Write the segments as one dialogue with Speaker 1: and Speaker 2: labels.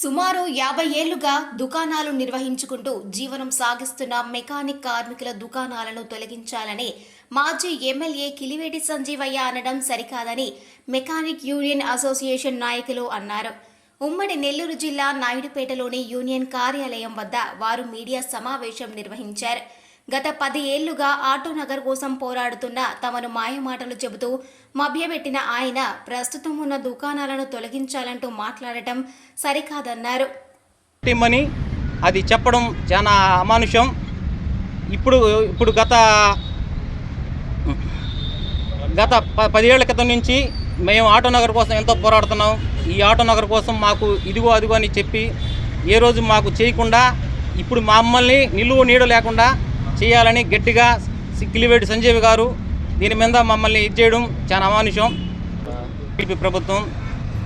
Speaker 1: సుమారు యాభై ఏళ్ళుగా దుకాణాలు నిర్వహించుకుంటూ జీవనం సాగిస్తున్న మెకానిక్ కార్మికుల దుకాణాలను తొలగించాలని మాజీ ఎమ్మెల్యే కిలివేటి సంజీవయ్య అనడం సరికాదని మెకానిక్ యూనియన్ అసోసియేషన్ నాయకులు అన్నారు. ఉమ్మడి నెల్లూరు జిల్లా నాయుడుపేటలోని యూనియన్ కార్యాలయం వద్ద వారు మీడియా సమావేశం నిర్వహించారు. గత పది ఏళ్ళుగా ఆటోనగర్ కోసం పోరాడుతున్న తమను మాయమాటలు చెబుతూ మభ్యపెట్టిన ఆయన ప్రస్తుతం ఉన్న దుకాణాలను తొలగించాలంటూ మాట్లాడటం సరికాదన్నారు.
Speaker 2: ఇమ్మని అది చెప్పడం చాలా అమానుషం. ఇప్పుడు ఇప్పుడు గత గత ప క్రితం నుంచి మేము ఆటో నగర్ కోసం ఎంతో పోరాడుతున్నాం. ఈ ఆటో నగర్ కోసం మాకు ఇదిగో అదిగో అని చెప్పి ఏ రోజు మాకు చేయకుండా ఇప్పుడు మమ్మల్ని నిలువు నీడ లేకుండా చేయాలని గట్టిగా సిక్కిలివేటి సంజీవ్ గారు దీని మీద మమ్మల్ని ఇది చేయడం చాలా అమానుషం. టీడీపీ ప్రభుత్వం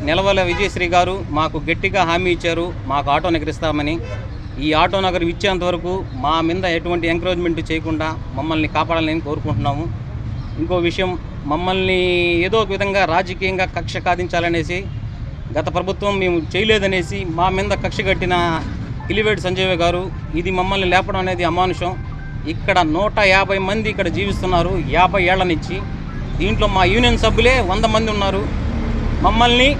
Speaker 2: నిలవల విజయశ్రీ గారు మాకు గట్టిగా హామీ ఇచ్చారు మాకు ఆటో నగరిస్తామని. ఈ ఆటో నగరం ఇచ్చేంత వరకు మా మీద ఎటువంటి ఎంకరేజ్మెంట్ చేయకుండా మమ్మల్ని కాపాడాలని కోరుకుంటున్నాము. ఇంకో విషయం మమ్మల్ని ఏదో ఒక విధంగా రాజకీయంగా కక్ష కాదించాలనేసి గత ప్రభుత్వం మేము చేయలేదనేసి మా మీద కక్ష కట్టిన కిలివేటి సంజయ్ గారు ఇది మమ్మల్ని లేపడం అనేది అమానుషం. ఇక్కడ నూట యాభై మంది ఇక్కడ జీవిస్తున్నారు యాభై ఏళ్ళ నుంచి. దీంట్లో మా యూనియన్ సభ్యులే వంద మంది ఉన్నారు. మమ్మల్ని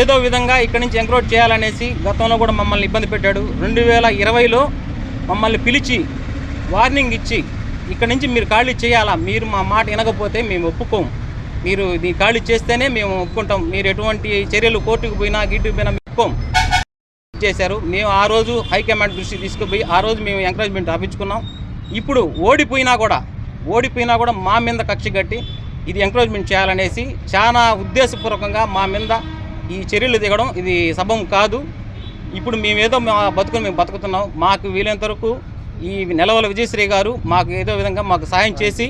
Speaker 2: ఏదో విధంగా ఇక్కడి నుంచి ఎంక్రోచ్ చేయాలనేసి గతంలో కూడా మమ్మల్ని ఇబ్బంది పెట్టాడు. రెండు వేల ఇరవైలో మమ్మల్ని పిలిచి వార్నింగ్ ఇచ్చి ఇక్కడి నుంచి మీరు ఖాళీ చేయాలా? మీరు మా మాట వినకపోతే మేము ఒప్పుకోం. మీరు ఇది ఖాళీ చేస్తేనే మేము ఒప్పుకుంటాం. మీరు ఎటువంటి చర్యలు కోర్టుకు పోయినా గీటుకు పోయినా మేము చేశారు. మేము ఆ రోజు హైకమాండ్ దృష్టి తీసుకుపోయి ఆ రోజు మేము ఎంకరేజ్మెంట్ ఆపించుకున్నాం ఇప్పుడు ఓడిపోయినా కూడా ఓడిపోయినా కూడా మా మీద కక్ష కట్టి ఇది ఎంకరేజ్మెంట్ చేయాలనేసి చాలా ఉద్దేశపూర్వకంగా మా మీద ఈ చర్యలు దిగడం ఇది సభం కాదు. ఇప్పుడు మేమేదో మా బతుకుని మేము బతుకుతున్నాం. మాకు వీలైనంత వరకు ఈ నెలవల విజయశ్రీ గారు మాకు ఏదో విధంగా మాకు సాయం చేసి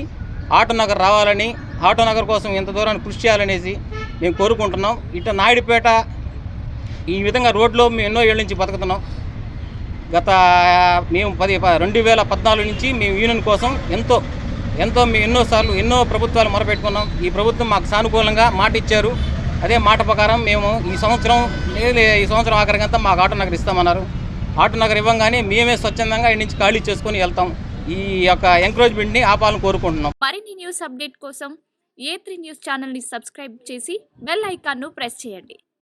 Speaker 2: ఆటో నగర్ రావాలని ఆటో నగర్ కోసం ఎంత దూరాన్ని కృషి చేయాలనేసి మేము కోరుకుంటున్నాం. ఇటు నాయుడుపేట ఈ విధంగా రోడ్లో మేము ఎన్నో ఏళ్ళ నుంచి బతుకుతున్నాం. గత మేము పది ప- రెండు వేల పద్నాలుగు నుంచి మేము యూనియన్ కోసం ఎంతో ఎంతో మేము ఎన్నోసార్లు ఎన్నో ప్రభుత్వాలు మొరపెట్టుకున్నాం. ఈ ప్రభుత్వం మాకు సానుకూలంగా మాట ఇచ్చారు. అదే మాట ప్రకారం మేము ఈ సంవత్సరం ఈ సంవత్సరం ఆఖరికంతా మాకు ఆటో నగర్ ఇస్తామన్నారు. ఆటో నగర్ ఇవ్వగానే మేమే స్వచ్ఛందంగా ఈ నుంచి ఖాళీ చేసుకొని వెళ్తాం. ఈ యొక్క ఎంకరేజ్మెంట్ని ఆపాలని కోరుకుంటున్నాం.
Speaker 3: మరిన్ని న్యూస్ అప్డేట్ కోసం ఏ త్రీ న్యూస్ ఛానల్ని సబ్స్క్రైబ్ చేసి బెల్ ఐకాన్ను ప్రెస్ చేయండి.